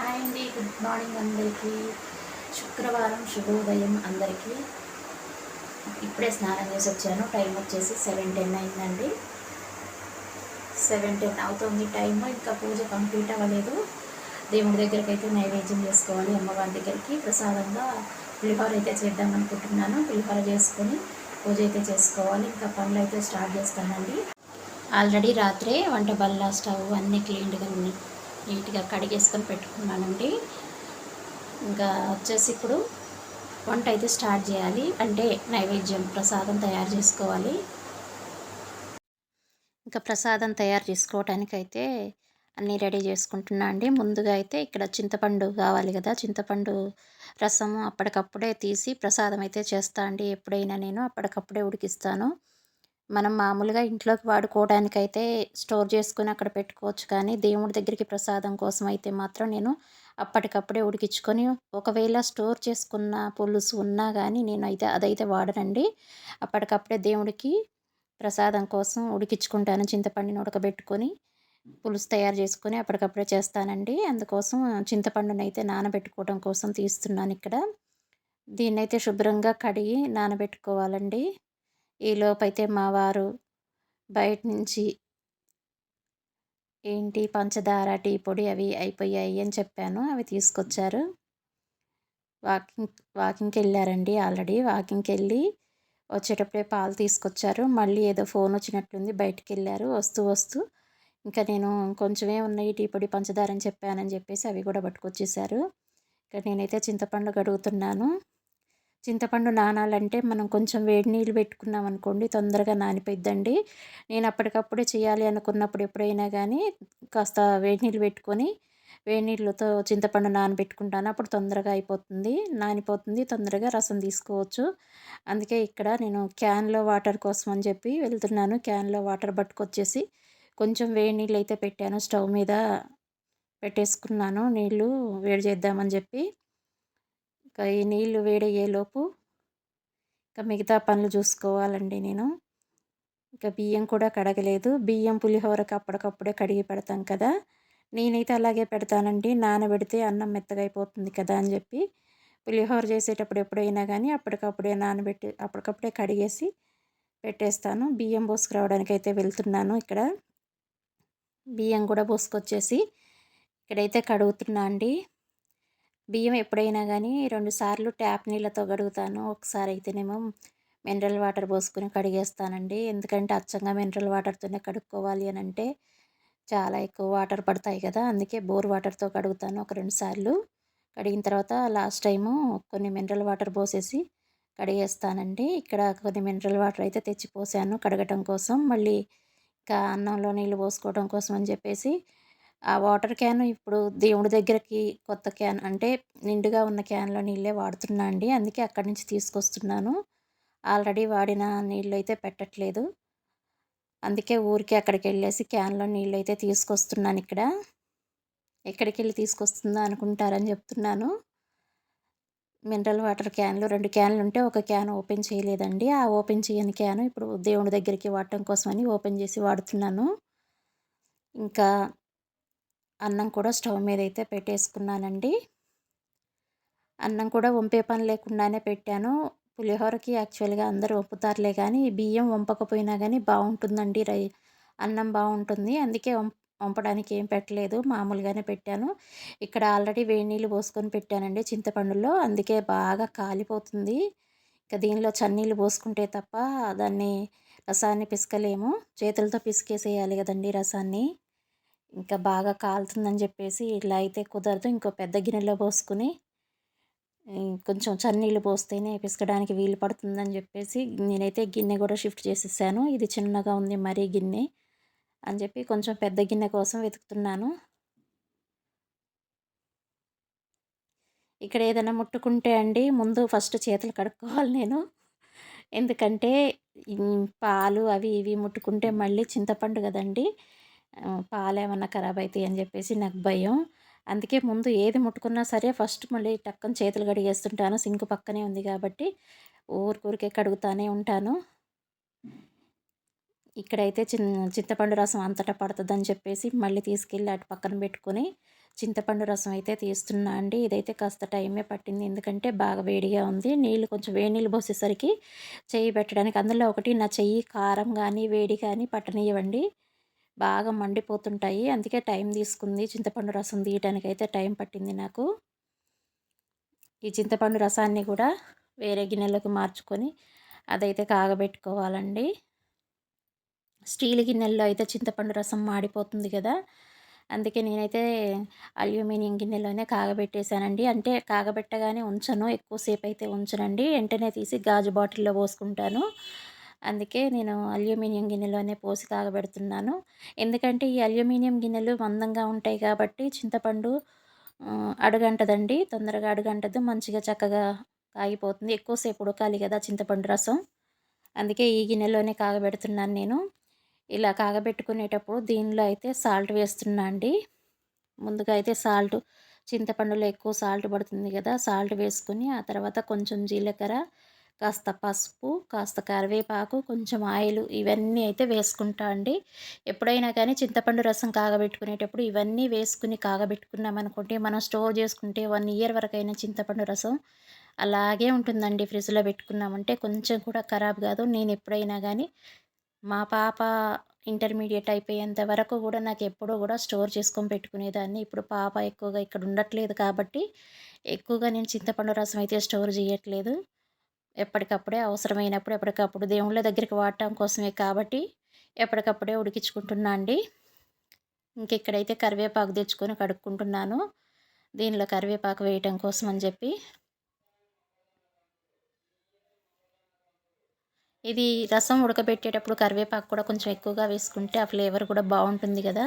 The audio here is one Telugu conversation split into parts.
హాయ్ అండి గుడ్ మార్నింగ్ అందరికీ. శుక్రవారం శుభోదయం అందరికీ. ఇప్పుడే స్నానం చేసి వచ్చాను. టైం వచ్చేసి సెవెన్ టెన్ అయిందండి. సెవెన్ టెన్ అవుతుంది టైము ఇంకా పూజ కంప్లీట్ అవ్వలేదు. దేవుడి దగ్గరికి అయితే నైవేద్యం చేసుకోవాలి అమ్మవారి దగ్గరికి. ప్రసాదంగా పులిహోర అయితే చేద్దాం అనుకుంటున్నాను. పులిహోర చేసుకొని పూజ అయితే చేసుకోవాలి. ఇంకా పనులు అయితే స్టార్ట్ చేస్తానండి. ఆల్రెడీ రాత్రే వంట బల్ల స్టవ్ అన్నీ క్లీన్గా ఉన్నాయి. నీట్గా కడిగేసుకొని పెట్టుకున్నానండి. ఇంకా వచ్చేసి ఇప్పుడు వంట అయితే స్టార్ట్ చేయాలి. అంటే నైవేద్యం ప్రసాదం తయారు చేసుకోవాలి. ఇంకా ప్రసాదం తయారు చేసుకోవటానికి అయితే అన్నీ రెడీ చేసుకుంటున్నా అండి. ముందుగా అయితే ఇక్కడ చింతపండు కావాలి కదా. చింతపండు రసము అప్పటికప్పుడే తీసి ప్రసాదం అయితే చేస్తా అండి. ఎప్పుడైనా నేను అప్పటికప్పుడే ఉడికిస్తాను. మనం మామూలుగా ఇంట్లోకి వాడుకోవడానికైతే స్టోర్ చేసుకుని అక్కడ పెట్టుకోవచ్చు. కానీ దేవుడి దగ్గరికి ప్రసాదం కోసం అయితే మాత్రం నేను అప్పటికప్పుడే ఉడికించుకొని ఒకవేళ స్టోర్ చేసుకున్న పులుసు ఉన్నా కానీ నేను అయితే అదైతే వాడనండి. అప్పటికప్పుడే దేవుడికి ప్రసాదం కోసం ఉడికించుకుంటాను. చింతపండుని ఉడకబెట్టుకొని పులుసు తయారు చేసుకొని అప్పటికప్పుడే చేస్తానండి. అందుకోసం చింతపండుని అయితే నానబెట్టుకోవడం కోసం తీస్తున్నాను ఇక్కడ. దీన్నైతే శుభ్రంగా కడిగి నానబెట్టుకోవాలండి. ఈలోపైతే మా వారు బయట నుంచి ఏంటి పంచదార టీ పొడి అవి అయిపోయాయి అని చెప్పాను. అవి తీసుకొచ్చారు. వాకింగ్ వాకింగ్కి వెళ్ళారండి ఆల్రెడీ. వాకింగ్కి వెళ్ళి వచ్చేటప్పుడే పాలు తీసుకొచ్చారు. మళ్ళీ ఏదో ఫోన్ వచ్చినట్లుంది బయటికి వెళ్ళారు వస్తూ వస్తూ. ఇంకా నేను కొంచెమే ఉన్నాయి టీ పొడి పంచదార అని చెప్పానని చెప్పేసి అవి కూడా పట్టుకొచ్చేసారు. ఇంకా నేనైతే చింతపండు గడుగుతున్నాను చింతపండు నానాలంటే మనం కొంచెం వేడి నీళ్ళు పెట్టుకున్నాం అనుకోండి తొందరగా నానిపోయిద్దండి. నేను అప్పటికప్పుడే చేయాలి అనుకున్నప్పుడు ఎప్పుడైనా కానీ కాస్త వేడి నీళ్ళు పెట్టుకొని వేడి నీళ్ళతో చింతపండు నానబెట్టుకుంటాను. అప్పుడు తొందరగా అయిపోతుంది నానిపోతుంది తొందరగా రసం తీసుకోవచ్చు. అందుకే ఇక్కడ నేను క్యాన్లో వాటర్ కోసం అని చెప్పి వెళ్తున్నాను. క్యాన్లో వాటర్ పట్టుకొచ్చేసి కొంచెం వేడి నీళ్ళు అయితే పెట్టాను. స్టవ్ మీద పెట్టేసుకున్నాను. నీళ్ళు వేడి చేద్దామని చెప్పి ఇంకా ఈ నీళ్ళు వేడయ్యేలోపు ఇంకా మిగతా పనులు చూసుకోవాలండి నేను. ఇంకా బియ్యం కూడా కడగలేదు. బియ్యం పులిహోరకి అప్పటికప్పుడే కడిగి పెడతాం కదా. నేనైతే అలాగే పెడతానండి. నానబెడితే అన్నం మెత్తగా అయిపోతుంది కదా అని చెప్పి పులిహోర చేసేటప్పుడు ఎప్పుడైనా కానీ అప్పటికప్పుడే నానబెట్టి అప్పటికప్పుడే కడిగేసి పెట్టేస్తాను. బియ్యం పోసుకురావడానికి అయితే వెళ్తున్నాను ఇక్కడ. బియ్యం కూడా పోసుకొచ్చేసి ఇక్కడైతే కడుగుతున్నా అండి. బియ్యం ఎప్పుడైనా కానీ రెండుసార్లు ట్యాప్ నీళ్ళతో కడుగుతాను. ఒకసారి అయితేనేమో మినరల్ వాటర్ పోసుకుని కడిగేస్తానండి. ఎందుకంటే అచ్చంగా మినరల్ వాటర్తోనే కడుక్కోవాలి అని అంటే చాలా ఎక్కువ వాటర్ పడతాయి కదా అందుకే బోర్ వాటర్తో కడుగుతాను ఒక రెండు సార్లు. కడిగిన తర్వాత లాస్ట్ టైము కొన్ని మినరల్ వాటర్ పోసేసి కడిగేస్తానండి. ఇక్కడ కొన్ని మినరల్ వాటర్ అయితే తెచ్చి పోసాను కడగటం కోసం. మళ్ళీ ఇంకా అన్నంలో నీళ్ళు పోసుకోవడం కోసం అని చెప్పేసి ఆ వాటర్ క్యాన్ ఇప్పుడు దేవుడి దగ్గరకి కొత్త క్యాన్ అంటే నిండుగా ఉన్న క్యాన్లో నీళ్ళే వాడుతున్నా అండి. అందుకే అక్కడి నుంచి తీసుకొస్తున్నాను. ఆల్రెడీ వాడిన నీళ్ళు అయితే పెట్టట్లేదు. అందుకే ఊరికి అక్కడికి వెళ్ళేసి క్యాన్లో నీళ్ళు అయితే తీసుకొస్తున్నాను ఇక్కడ. ఎక్కడికి వెళ్ళి తీసుకొస్తుందా అనుకుంటారని చెప్తున్నాను. మినరల్ వాటర్ క్యాన్లు రెండు క్యాన్లు ఉంటే ఒక క్యాన్ ఓపెన్ చేయలేదండి. ఆ ఓపెన్ చేయని క్యాన్ ఇప్పుడు దేవుడి దగ్గరికి వాడటం కోసమని ఓపెన్ చేసి వాడుతున్నాను. ఇంకా అన్నం కూడా స్టవ్ మీద అయితే పెట్టేసుకున్నానండి. అన్నం కూడా వంపే పని లేకుండానే పెట్టాను. పులిహోరకి యాక్చువల్గా అందరూ వంపుతారులే కానీ బియ్యం వంపకపోయినా కానీ బాగుంటుందండి రై అన్నం బాగుంటుంది అందుకే వంపడానికి ఏం పెట్టలేదు. మామూలుగానే పెట్టాను. ఇక్కడ ఆల్రెడీ వేడి నీళ్ళు పోసుకొని పెట్టానండి చింతపండులో. అందుకే బాగా కాలిపోతుంది. ఇంకా దీనిలో చన్నీళ్ళు పోసుకుంటే తప్ప దాన్ని రసాన్ని పిసకలేము. చేతులతో పిసికేసేయాలి కదండి రసాన్ని. ఇంకా బాగా కాలుతుందని చెప్పేసి ఇలా అయితే కుదరదు. ఇంకో పెద్ద గిన్నెలో పోసుకుని కొంచెం చన్నీళ్ళు పోస్తేనే పిసకడానికి వీలు పడుతుందని చెప్పేసి నేనైతే గిన్నె కూడా షిఫ్ట్ చేసేసాను. ఇది చిన్నగా ఉంది మరీ గిన్నె అని చెప్పి కొంచెం పెద్ద గిన్నె కోసం వెతుకుతున్నాను. ఇక్కడ ఏదైనా ముట్టుకుంటే అండి ముందు ఫస్ట్ చేతులు కడుక్కోవాలి నేను. ఎందుకంటే పాలు అవి ఇవి ముట్టుకుంటే మళ్ళీ చింతపండు కదండి. పాలు ఏమన్నా ఖరాబ్ అవుతాయి అని చెప్పేసి నాకు భయం. అందుకే ముందు ఏది ముట్టుకున్నా సరే ఫస్ట్ మళ్ళీ టక్కన చేతులు కడిగేస్తుంటాను. సింక్ పక్కనే ఉంది కాబట్టి ఊరికూరికే కడుగుతానే ఉంటాను. ఇక్కడైతే చిన్న చింతపండు రసం అంతటా పడుతుందని చెప్పేసి మళ్ళీ తీసుకెళ్ళి అటు పక్కన పెట్టుకొని చింతపండు రసం అయితే తీస్తున్నా అండి. ఇదైతే కాస్త టైమే పట్టింది. ఎందుకంటే బాగా వేడిగా ఉంది. నీళ్ళు కొంచెం వేడి నీళ్ళు పోసేసరికి చెయ్యి పెట్టడానికి అందులో ఒకటి నా చెయ్యి కారం కానీ వేడి కానీ పట్టనివ్వండి బాగా మండిపోతుంటాయి. అందుకే టైం తీసుకుంది. చింతపండు రసం తీయడానికి అయితే టైం పట్టింది నాకు. ఈ చింతపండు రసాన్ని కూడా వేరే గిన్నెలోకి మార్చుకొని అదైతే కాగబెట్టుకోవాలండి. స్టీల్ గిన్నెల్లో అయితే చింతపండు రసం మాడిపోతుంది కదా. అందుకే నేనైతే అల్యూమినియం గిన్నెలోనే కాగబెట్టేశానండి. అంటే కాగబెట్టగానే ఉంచను. ఎక్కువసేపు అయితే ఉంచనండి. వెంటనే తీసి గాజు బాటిల్లో పోసుకుంటాను. అందుకే నేను అల్యూమినియం గిన్నెలోనే పోసి కాగబెడుతున్నాను ఎందుకంటే ఈ అల్యూమినియం గిన్నెలు మందంగా ఉంటాయి కాబట్టి చింతపండు అడుగంటదండి. తొందరగా అడుగంటదు మంచిగా చక్కగా కాగిపోతుంది. ఎక్కువసేపు ఉడకాలి కదా చింతపండు రసం. అందుకే ఈ గిన్నెలోనే కాగబెడుతున్నాను నేను. ఇలా కాగబెట్టుకునేటప్పుడు దీనిలో అయితే సాల్ట్ వేస్తున్నా అండి. ముందుగా అయితే సాల్ట్ చింతపండులో ఎక్కువ సాల్ట్ పడుతుంది కదా సాల్ట్ వేసుకుని ఆ తర్వాత కొంచెం జీలకర్ర కాస్త పసుపు కాస్త కరివేపాకు కొంచెం ఆయిల్ ఇవన్నీ అయితే వేసుకుంటా అండి. ఎప్పుడైనా కానీ చింతపండు రసం కాగబెట్టుకునేటప్పుడు ఇవన్నీ వేసుకుని కాగబెట్టుకున్నామనుకుంటే మనం స్టోర్ చేసుకుంటే వన్ ఇయర్ వరకైనా చింతపండు రసం అలాగే ఉంటుందండి ఫ్రిడ్జ్లో పెట్టుకున్నామంటే కొంచెం కూడా ఖరాబ్ కాదు. నేను ఎప్పుడైనా కానీ మా పాప ఇంటర్మీడియట్ అయిపోయేంత వరకు కూడా నాకు ఎప్పుడూ కూడా స్టోర్ చేసుకొని పెట్టుకునేదాన్ని. ఇప్పుడు పాప ఎక్కువగా ఇక్కడ ఉండట్లేదు కాబట్టి ఎక్కువగా నేను చింతపండు రసం అయితే స్టోర్ చేయట్లేదు. ఎప్పటికప్పుడే అవసరమైనప్పుడు ఎప్పటికప్పుడు దేవుళ్ళ దగ్గరికి వాడటం కోసమే కాబట్టి ఎప్పటికప్పుడే ఉడికించుకుంటున్నా అండి. ఇంకెక్కడైతే కరివేపాకు తెచ్చుకొని కడుక్కుంటున్నాను. దీనిలో కరివేపాకు వేయటం కోసం అని చెప్పి. ఇది రసం ఉడకబెట్టేటప్పుడు కరివేపాకు కూడా కొంచెం ఎక్కువగా వేసుకుంటే ఆ ఫ్లేవర్ కూడా బాగుంటుంది కదా.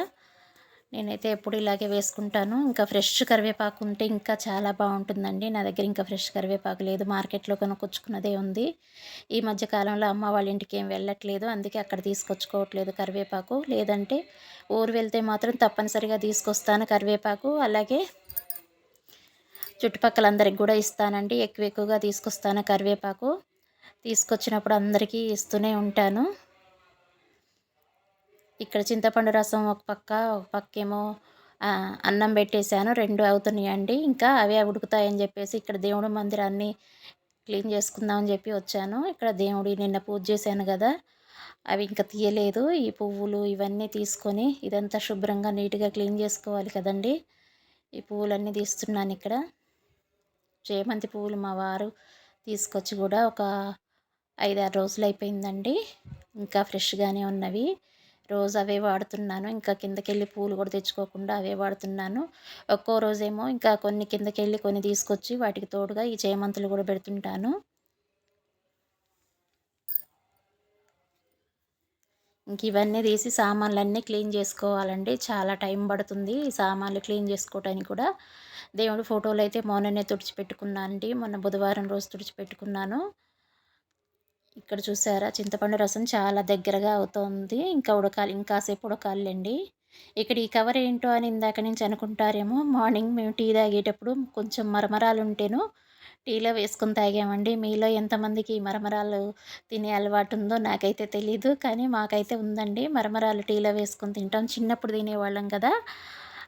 నేనైతే ఎప్పుడు ఇలాగే వేసుకుంటాను. ఇంకా ఫ్రెష్ కరివేపాకు ఉంటే ఇంకా చాలా బాగుంటుందండి. నా దగ్గర ఇంకా ఫ్రెష్ కరివేపాకు లేదు. మార్కెట్లో కొనుక్కొచ్చుకున్నదే ఉంది. ఈ మధ్య కాలంలో అమ్మ వాళ్ళ ఇంటికి ఏం వెళ్ళట్లేదు. అందుకే అక్కడ తీసుకొచ్చుకోవట్లేదు కరివేపాకు. లేదంటే ఊరు వెళ్తే మాత్రం తప్పనిసరిగా తీసుకొస్తాను కరివేపాకు. అలాగే చుట్టుపక్కలందరికి కూడా ఇస్తానండి. ఎక్కువ ఎక్కువగా తీసుకొస్తాను కరివేపాకు. తీసుకొచ్చినప్పుడు అందరికీ ఇస్తూనే ఉంటాను. ఇక్కడ చింతపండు రసం ఒక పక్క ఒక పక్కేమో అన్నం పెట్టేశాను. రెండు అవుతున్నాయండి. ఇంకా అవే ఉడుకుతాయని చెప్పేసి ఇక్కడ దేవుడి మందిరాన్ని క్లీన్ చేసుకుందామని చెప్పి వచ్చాను. ఇక్కడ దేవుడి నిన్న పూజ చేశాను కదా అవి ఇంకా తీయలేదు. ఈ పువ్వులు ఇవన్నీ తీసుకొని ఇదంతా శుభ్రంగా నీట్గా క్లీన్ చేసుకోవాలి కదండి. ఈ పువ్వులన్నీ తీస్తున్నాను ఇక్కడ. చేమంతి పువ్వులు మా వారు తీసుకొచ్చి కూడా ఒక ఐదారు రోజులు అయిపోయిందండి. ఇంకా ఫ్రెష్గానే ఉన్నవి. రోజు అవే వాడుతున్నాను. ఇంకా కిందకెళ్ళి పూలు కూడా తెచ్చుకోకుండా అవే వాడుతున్నాను. ఒక్కో రోజేమో ఇంకా కొన్ని కిందకెళ్ళి కొన్ని తీసుకొచ్చి వాటికి తోడుగా ఈ చేమంతులు కూడా పెడుతుంటాను. ఇంక ఇవన్నీ తీసి సామాన్లన్నీ క్లీన్ చేసుకోవాలండి. చాలా టైం పడుతుంది ఈ సామాన్లు క్లీన్ చేసుకోవడానికి కూడా. దేవుడి ఫోటోలు అయితే మొన్ననే తుడిచిపెట్టుకున్నాను అండి మొన్న బుధవారం రోజు తుడిచిపెట్టుకున్నాను. ఇక్కడ చూసారా? చింతపండు రసం చాలా దగ్గరగా అవుతోంది. ఇంకా ఉడకాలి ఇంకాసేపు ఉడకాలండి. ఇక్కడ ఈ కవర్ ఏంటో అని ఇందాక నుంచి అనుకుంటారేమో. మార్నింగ్ మేము టీ తాగేటప్పుడు కొంచెం మరమరాలు ఉంటేను టీలో వేసుకొని తాగామండి. మీలో ఎంతమందికి మరమరాలు తినే అలవాటు ఉందో నాకైతే తెలీదు. కానీ మాకైతే ఉందండి. మరమరాలు టీలో వేసుకొని తింటాం. చిన్నప్పుడు తినేవాళ్ళం కదా.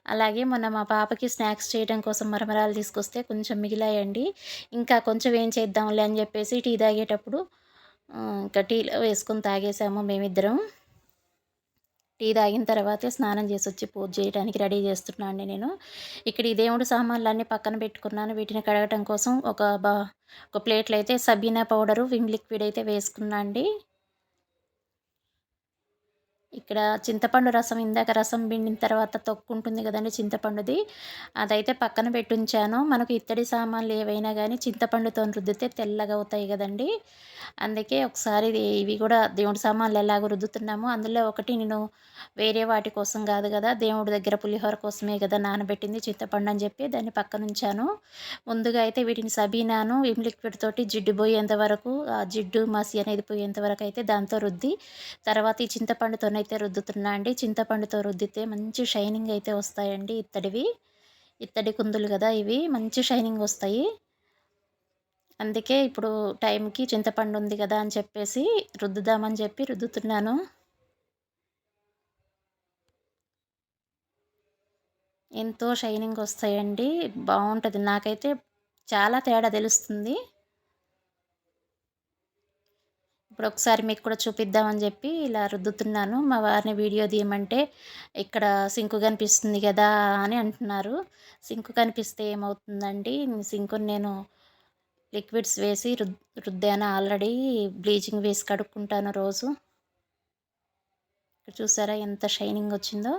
అలాగే మొన్న మా పాపకి స్నాక్స్ చేయడం కోసం మరమరాలు తీసుకొస్తే కొంచెం మిగిలాయండి. ఇంకా కొంచెం ఏం చేద్దాంలే అని చెప్పేసి టీ తాగేటప్పుడు ఇంకా టీలో వేసుకొని తాగేసాము మేమిద్దరం. టీ తాగిన తర్వాతే స్నానం చేసి వచ్చి పూజ చేయడానికి రెడీ చేస్తున్నా అండి నేను. ఇక్కడ ఈ దేవుడు సామాన్లు అన్నీ పక్కన పెట్టుకున్నాను. వీటిని కడగటం కోసం ఒక బా ఒక ప్లేట్లో అయితే సబీనా పౌడరు విమ్ లిక్విడ్ అయితే వేసుకున్నా అండి. ఇక్కడ చింతపండు రసం ఇందాక రసం పిండిన తర్వాత తొక్కు ఉంటుంది కదండి చింతపండుది. అదైతే పక్కన పెట్టుంచాను. మనకు ఇత్తడి సామాన్లు ఏవైనా కానీ చింతపండుతో రుద్దితే తెల్లగా అవుతాయి కదండి. అందుకే ఒకసారి ఇవి కూడా దేవుడి సామాన్లు ఎలాగో రుద్దుతున్నామో అందులో ఒకటి నేను వేరే వాటి కోసం కాదు కదా దేవుడి దగ్గర పులిహోర కోసమే కదా నానబెట్టింది చింతపండు అని చెప్పి దాన్ని పక్కన ఉంచాను. ముందుగా అయితే వీటిని సబీనాను విమ్ లిక్విడ్ తోటి జిడ్డు పోయేంత వరకు ఆ జిడ్డు మసి అనేది పోయేంత వరకు అయితే దాంతో రుద్ది తర్వాత ఈ అయితే రుద్దుతున్నా అండి. చింతపండుతో రుద్దితే మంచి షైనింగ్ అయితే వస్తాయండి ఇత్తడివి. ఇత్తడి కుందులు కదా ఇవి మంచి షైనింగ్ వస్తాయి. అందుకే ఇప్పుడు టైంకి చింతపండు ఉంది కదా అని చెప్పేసి రుద్దుదామని చెప్పి రుద్దుతున్నాను. ఎంతో షైనింగ్ వస్తాయండి. బాగుంటుంది. నాకైతే చాలా తేడా తెలుస్తుంది. ఇప్పుడు ఒకసారి మీకు కూడా చూపిద్దామని చెప్పి ఇలా రుద్దుతున్నాను. మా వారిని వీడియో తీయమంటే ఇక్కడ సింకు కనిపిస్తుంది కదా అని అంటున్నారు. సింకు కనిపిస్తే ఏమవుతుందండి? సింకుని నేను లిక్విడ్స్ వేసి రుద్ రుద్దాను ఆల్రెడీ. బ్లీచింగ్ వేసి కడుక్కుంటాను రోజు. ఇక్కడ చూసారా ఎంత షైనింగ్ వచ్చిందో?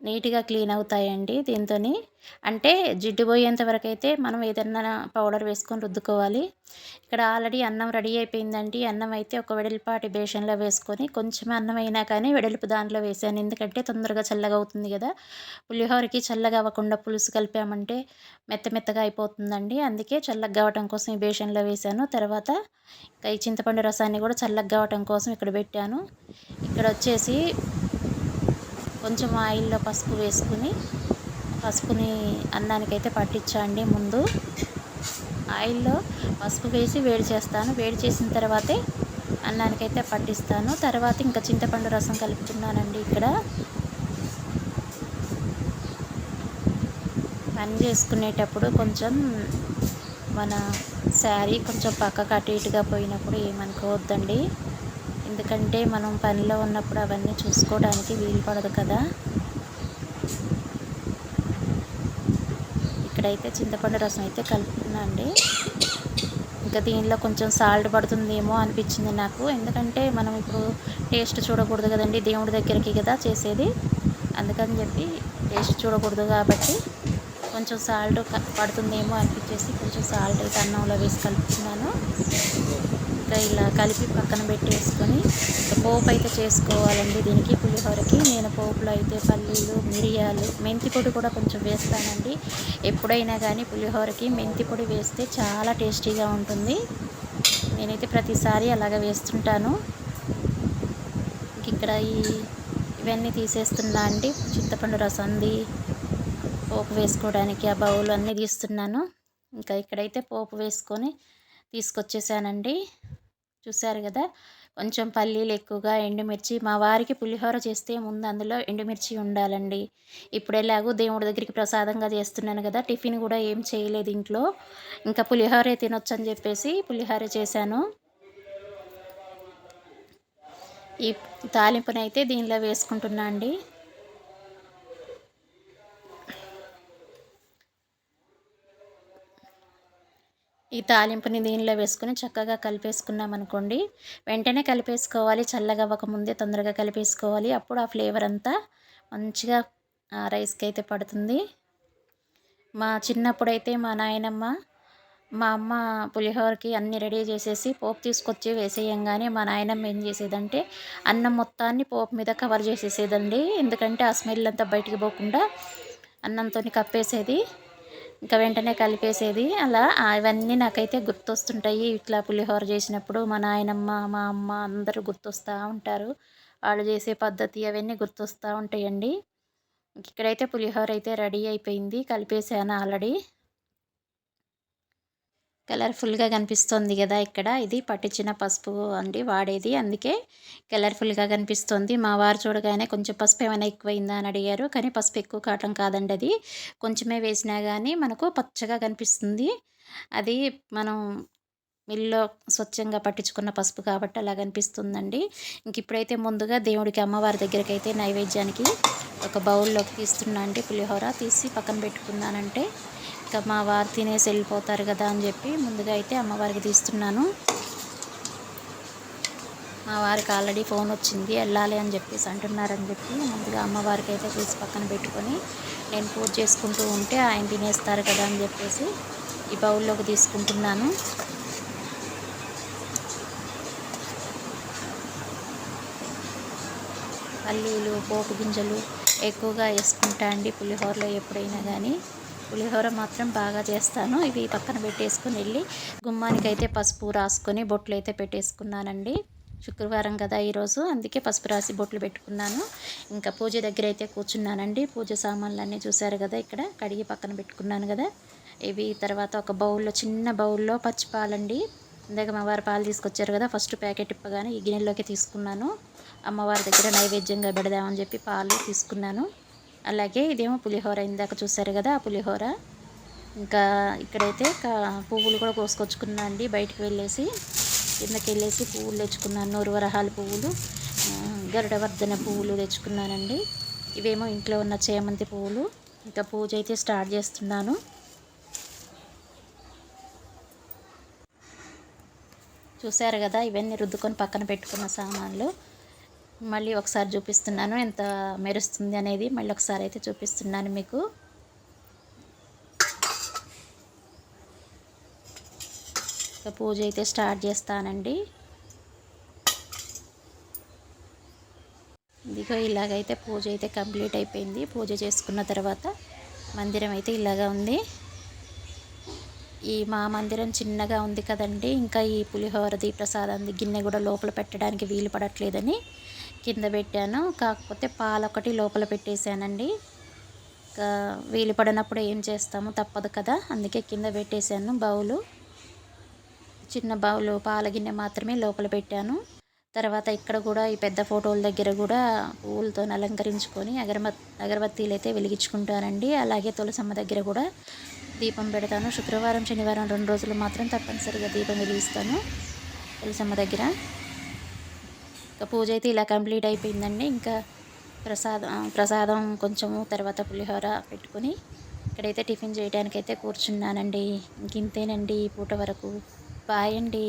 నీట్గా క్లీన్ అవుతాయండి దీంతో అంటే జిడ్డు పోయేంత వరకు అయితే మనం ఏదన్నా పౌడర్ వేసుకొని రుద్దుకోవాలి. ఇక్కడ ఆల్రెడీ అన్నం రెడీ అయిపోయిందండి. అన్నం అయితే ఒక వెడల్పాటి బేషన్లో వేసుకొని కొంచెం అన్నం అయినా కానీ వెడల్పు దాంట్లో వేసాను. ఎందుకంటే తొందరగా చల్లగా అవుతుంది కదా. పులిహోరకి చల్లగా అవ్వకుండా పులుసు కలిపామంటే మెత్త మెత్తగా అయిపోతుందండి. అందుకే చల్లగా కావటం కోసం ఈ బేషన్లో వేసాను. తర్వాత ఇంకా ఈ చింతపండు రసాన్ని కూడా చల్లగా కావటం కోసం ఇక్కడ పెట్టాను. ఇక్కడ వచ్చేసి కొంచెం ఆయిల్లో పసుపు వేసుకుని పసుపుని అన్నానికైతే పట్టించండి ముందు. ఆయిల్లో పసుపు వేసి వేడి చేస్తాను. వేడి చేసిన తర్వాతే అన్నానికైతే పట్టిస్తాను. తర్వాత ఇంకా చింతపండు రసం కలుపుతున్నానండి ఇక్కడ. పని చేసుకునేటప్పుడు కొంచెం మన శారీ కొంచెం పక్కకు అటు ఇటుగా పోయినప్పుడు ఏమనుకోవద్దండి. ఎందుకంటే మనం పనిలో ఉన్నప్పుడు అవన్నీ చూసుకోవడానికి వీలు పడదు కదా. ఇక్కడైతే చింతపండు రసం అయితే కలుపుతున్నా అండి. ఇంకా దీనిలో కొంచెం సాల్ట్ పడుతుందేమో అనిపించింది నాకు. ఎందుకంటే మనం ఇప్పుడు టేస్ట్ చూడకూడదు కదండి దేవుడి దగ్గరికి కదా చేసేది. అందుకని చెప్పి టేస్ట్ చూడకూడదు కాబట్టి కొంచెం సాల్ట్ పడుతుందేమో అనిపించేసి కొంచెం సాల్ట్ అయితే అన్నంలో వేసి కలుపుతున్నాను. ఇంకా ఇలా కలిపి పక్కన పెట్టేసుకొని పోపు అయితే చేసుకోవాలండి దీనికి పులిహోరకి. నేను పోపులో అయితే పల్లీలు మిరియాలు మెంతి పొడి కూడా కొంచెం వేస్తానండి. ఎప్పుడైనా కానీ పులిహోరకి మెంతి పొడి వేస్తే చాలా టేస్టీగా ఉంటుంది. నేనైతే ప్రతిసారి అలాగ వేస్తుంటాను. ఇక్కడ ఈ ఇవన్నీ తీసేస్తున్నా అండి. చింతపండు రసంది పోపు వేసుకోవడానికి ఆ బౌల్ అన్నీ తీస్తున్నాను. ఇంకా ఇక్కడైతే పోపు వేసుకొని తీసుకొచ్చేసానండి. చూసారు కదా? కొంచెం పల్లీలు ఎక్కువగా ఎండుమిర్చి మా వారికి పులిహోర చేస్తే ముందు అందులో ఎండుమిర్చి ఉండాలండి. ఇప్పుడు ఎలాగో దేవుడి దగ్గరికి ప్రసాదంగా చేస్తున్నాను కదా టిఫిన్ కూడా ఏం చేయలేదు ఇంట్లో. ఇంకా పులిహోరే తినొచ్చు అని చెప్పేసి పులిహోర చేశాను. ఈ తాలింపునైతే దీనిలో వేసుకుంటున్నా అండి. ఈ తాలింపుని దీనిలో వేసుకుని చక్కగా కలిపేసుకున్నాం అనుకోండి. వెంటనే కలిపేసుకోవాలి. చల్లగా అవ్వకముందే తొందరగా కలిపేసుకోవాలి. అప్పుడు ఆ ఫ్లేవర్ అంతా మంచిగా రైస్కి అయితే పడుతుంది. మా చిన్నప్పుడైతే మా నాయనమ్మ మా అమ్మ పులిహోరకి అన్నీ రెడీ చేసేసి పోపు తీసుకొచ్చి వేసేయంగానే మా నాయనమ్మ ఏం చేసేదంటే అన్నం మొత్తాన్ని పోపు మీద కవర్ చేసేసేదండి. ఎందుకంటే ఆ స్మెల్ అంతా బయటికి పోకుండా అన్నంతో కప్పేసేది. ఇంకా వెంటనే కలిపేసేది. అలా అవన్నీ నాకైతే గుర్తొస్తుంటాయి. ఇట్లా పులిహోర చేసినప్పుడు మా నాయనమ్మ మా అమ్మ అందరూ గుర్తొస్తూ ఉంటారు. వాళ్ళు చేసే పద్ధతి అవన్నీ గుర్తొస్తూ ఉంటాయండి. ఇక్కడైతే పులిహోర అయితే రెడీ అయిపోయింది. కలిపేసాను ఆల్రెడీ. కలర్ఫుల్గా కనిపిస్తుంది కదా ఇక్కడ. ఇది పట్టించిన పసుపు అండి వాడేది. అందుకే కలర్ఫుల్గా కనిపిస్తుంది. మా వారు చూడగానే కొంచెం పసుపు ఏమైనా ఎక్కువైందా అని అడిగారు. కానీ పసుపు ఎక్కువ కావటం కాదండి అది. కొంచెమే వేసినా కానీ మనకు పచ్చగా కనిపిస్తుంది. అది మనం మిల్లో స్వచ్ఛంగా పట్టించుకున్న పసుపు కాబట్టి అలాగ అనిపిస్తుందండి. ఇంక ఇప్పుడైతే ముందుగా దేవుడికి అమ్మవారి దగ్గరికి అయితే నైవేద్యానికి ఒక బౌల్లోకి తీస్తున్నా అండి. పులిహోర తీసి పక్కన పెట్టుకున్నానంటే ఇంకా మా వారు తినేసి వెళ్ళిపోతారు కదా అని చెప్పి ముందుగా అయితే అమ్మవారికి తీస్తున్నాను. మా వారికి ఆల్రెడీ ఫోన్ వచ్చింది వెళ్ళాలి అని చెప్పేసి అంటున్నారని చెప్పి ముందుగా అమ్మవారికి అయితే తీసి పక్కన పెట్టుకొని నేను పూజ చేసుకుంటూ ఉంటే ఆయన తినేస్తారు కదా అని చెప్పేసి ఈ బౌల్లోకి తీసుకుంటున్నాను. పల్లీలు పోపు గింజలు ఎక్కువగా వేసుకుంటా అండి పులిహోరలో ఎప్పుడైనా కానీ పులిహోర మాత్రం బాగా చేస్తాను. ఇవి పక్కన పెట్టేసుకుని వెళ్ళి గుమ్మానికి అయితే పసుపు రాసుకొని బొట్లు అయితే పెట్టేసుకున్నానండి. శుక్రవారం కదా ఈరోజు అందుకే పసుపు రాసి బొట్లు పెట్టుకున్నాను. ఇంకా పూజ దగ్గర అయితే కూర్చున్నానండి. పూజ సామాన్లు అన్నీ చూసారు కదా ఇక్కడ కడిగి పక్కన పెట్టుకున్నాను కదా. ఇవి తర్వాత ఒక బౌల్లో చిన్న బౌల్లో పచ్చి పాలండి. ఇందాక మా వారు పాలు తీసుకొచ్చారు కదా ఫస్ట్ ప్యాకెట్ ఇప్పగానే ఈ గిన్నెలోకి తీసుకున్నాను. అమ్మవారి దగ్గర నైవేద్యంగా పెడదామని చెప్పి పాలు తీసుకున్నాను. అలాగే ఇదేమో పులిహోర ఇందాక చూసారు కదా ఆ పులిహోర. ఇంకా ఇక్కడైతే కా- పువ్వులు కూడా కోసుకొచ్చుకున్నా అండి బయటకు వెళ్ళేసి. కిందకి వెళ్ళేసి పువ్వులు తెచ్చుకున్నాను. నూరు వరహాల పువ్వులు గరుడవర్ధన పువ్వులు తెచ్చుకున్నానండి. ఇవేమో ఇంట్లో ఉన్న చేమంతి పువ్వులు. ఇంకా పూజ అయితే స్టార్ట్ చేస్తున్నాను. చూసారు కదా ఇవన్నీ రుద్దుకొని పక్కన పెట్టుకున్న సామాన్లు. మళ్ళీ ఒకసారి చూపిస్తున్నాను ఎంత మెరుస్తుంది అనేది. మళ్ళీ ఒకసారి అయితే చూపిస్తున్నాను మీకు. పూజ అయితే స్టార్ట్ చేస్తానండి. ఇదిగో ఇలాగైతే పూజ అయితే కంప్లీట్ అయిపోయింది. పూజ చేసుకున్న తర్వాత మందిరం అయితే ఇలాగా ఉంది. ఈ మా మందిరం చిన్నగా ఉంది కదండి. ఇంకా ఈ పులిహోరది ప్రసాదంది గిన్నె కూడా లోపల పెట్టడానికి వీలు పడట్లేదని కింద పెట్టాను. కాకపోతే పాలు ఒకటి లోపల పెట్టేశానండి. ఇంకా వీలు పడినప్పుడు ఏం చేస్తాము తప్పదు కదా. అందుకే కింద పెట్టేశాను బౌలు. చిన్న బౌలు పాల గిన్నె మాత్రమే లోపల పెట్టాను. తర్వాత ఇక్కడ కూడా ఈ పెద్ద ఫోటోల దగ్గర కూడా పువ్వులతో అలంకరించుకొని అగరబత్ అగరబత్తీలు అయితే వెలిగించుకుంటానండి. అలాగే తులసమ్మ దగ్గర కూడా దీపం పెడతాను. శుక్రవారం శనివారం రెండు రోజులు మాత్రం తప్పనిసరిగా దీపం వెలిగిస్తాను తులసమ్మ దగ్గర. ఇంకా పూజ అయితే ఇలా కంప్లీట్ అయిపోయిందండి. ఇంకా ప్రసాదం ప్రసాదం కొంచెము తర్వాత పులిహోర పెట్టుకొని ఇక్కడైతే టిఫిన్ చేయడానికైతే కూర్చున్నానండి. ఇంక ఇంతేనండి ఈ పూట వరకు. బాయ్ అండి.